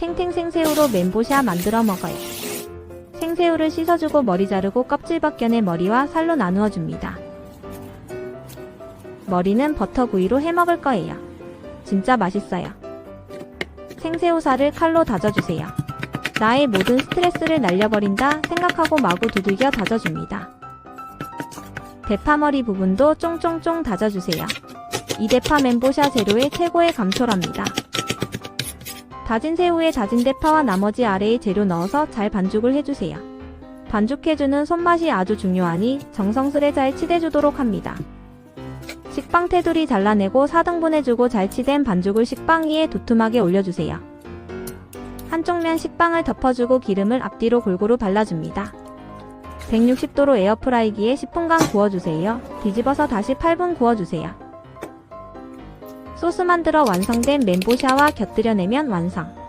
탱탱 생새우로 멘보샤 만들어 먹어요. 생새우를 씻어주고 머리 자르고 껍질 벗겨내 머리와 살로 나누어 줍니다. 머리는 버터구이로 해 먹을 거예요. 진짜 맛있어요. 생새우살을 칼로 다져주세요. 나의 모든 스트레스를 날려버린다 생각하고 마구 두들겨 다져줍니다. 대파머리 부분도 쫑쫑쫑 다져주세요. 이 대파 멘보샤 재료의 최고의 감초랍니다. 다진 새우에 다진 대파와 나머지 아래의 재료 넣어서 잘 반죽을 해주세요. 반죽해주는 손맛이 아주 중요하니 정성스레 잘 치대주도록 합니다. 식빵 테두리 잘라내고 4등분해주고 잘 치댄 반죽을 식빵 위에 두툼하게 올려주세요. 한쪽 면 식빵을 덮어주고 기름을 앞뒤로 골고루 발라줍니다. 160도로 에어프라이기에 10분간 구워주세요. 뒤집어서 다시 8분 구워주세요. 소스 만들어 완성된 멘보샤와 곁들여내면 완성.